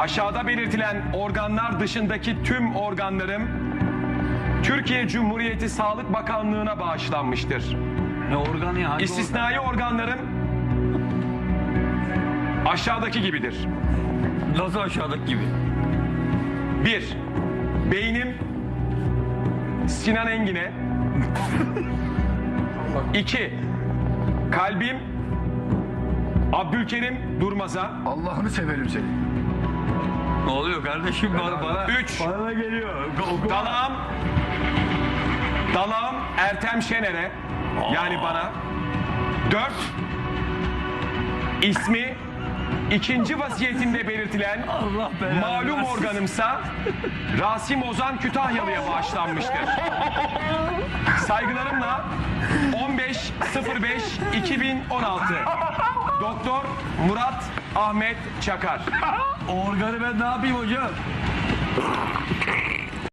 Aşağıda belirtilen organlar dışındaki tüm organlarım Türkiye Cumhuriyeti Sağlık Bakanlığı'na bağışlanmıştır. Ne organı ya? Hangi İstisnai organlarım aşağıdaki gibidir. Nasıl aşağıdaki gibi? 1. Beynim Sinan Engin'e 2. Kalbim Abdülkerim Durmaz'a Allah'ını severim seni. Kardeşim bana? bana 3. Bana da geliyor. Dalağım Dalağım Ertem Şener'e yani bana 4. İsmi ikinci vasiyetinde belirtilen Allah belanı malum versin. organımsa Rasim Ozan Kütahyalı'ya bağışlanmıştır. Saygılarımla 15.05.2016 Doktor Murat Ahmet Çakar. Organı ben ne yapayım hocam?